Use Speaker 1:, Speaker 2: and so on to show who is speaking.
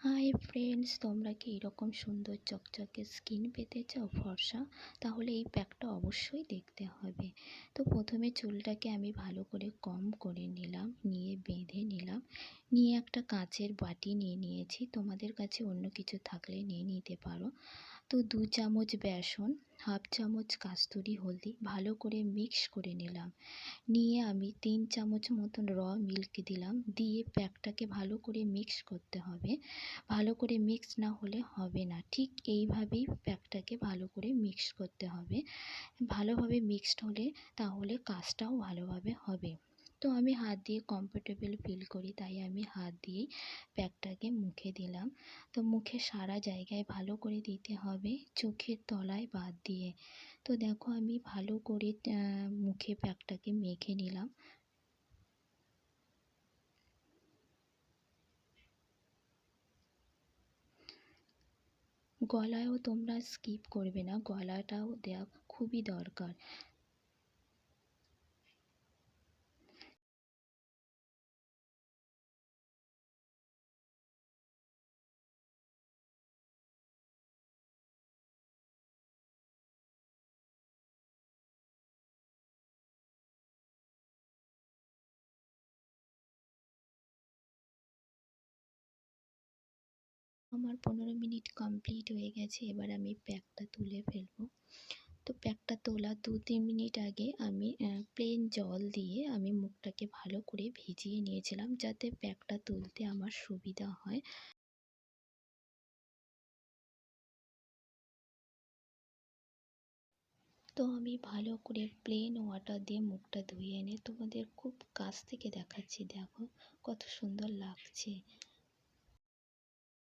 Speaker 1: Hi friends, তোমরা কি এরকম সুন্দর চকচকে স্কিন পেতে চাও, ফর্সা? তাহলে এই প্যাকটা অবশ্যই দেখতে হবে। তো প্রথমে চুলটাকে আমি ভালো করে কম করে নিলাম, নিয়ে বেঁধে নিলাম। নিয়ে একটা কাঁচের বাটি নিয়ে নিয়েছি। তোমাদের কাছে অন্য কিছু থাকলে নিয়ে নিতে পারো। তো দু চামচ বেসন হাফ চামচ কাস্তুরি হলদি ভালো করে মিক্স করে নিলাম। নিয়ে আমি তিন চামচ মতন র মিল্ক দিলাম। দিয়ে প্যাকটাকে ভালো করে মিক্স করতে হবে। ভালো করে মিক্স না হলে হবে না। ঠিক এইভাবেই প্যাকটাকে ভালো করে মিক্স করতে হবে। ভালোভাবে মিক্সড হলে তাহলে কাজটাও ভালোভাবে হবে। তো আমি হাত দিয়ে কমফোর্টেবল ফিল করি, তাই আমি হাত দিয়েই প্যাকটাকে মুখে দিলাম। তো মুখে সারা জায়গায় ভালো করে দিতে হবে, চোখের তলায় বাদ দিয়ে। তো দেখো আমি ভালো করে মুখে প্যাকটাকে মেখে নিলাম। গলায়ও তোমরা স্কিপ করবে না, গলাটাও দেওয়া খুবই দরকার। আমার পনেরো মিনিট কমপ্লিট হয়ে গেছে, এবার আমি প্যাকটা তুলে ফেলব। তো প্যাকটা তোলা দু তিন মিনিট আগে আমি প্লেন জল দিয়ে আমি মুখটাকে ভালো করে ভিজিয়ে নিয়েছিলাম যাতে প্যাকটা তুলতে আমার সুবিধা হয়। তো আমি ভালো করে প্লেন ওয়াটার দিয়ে মুখটা ধুয়ে এনে তোমাদের খুব কাছ থেকে দেখাচ্ছি, দেখো কত সুন্দর লাগছে।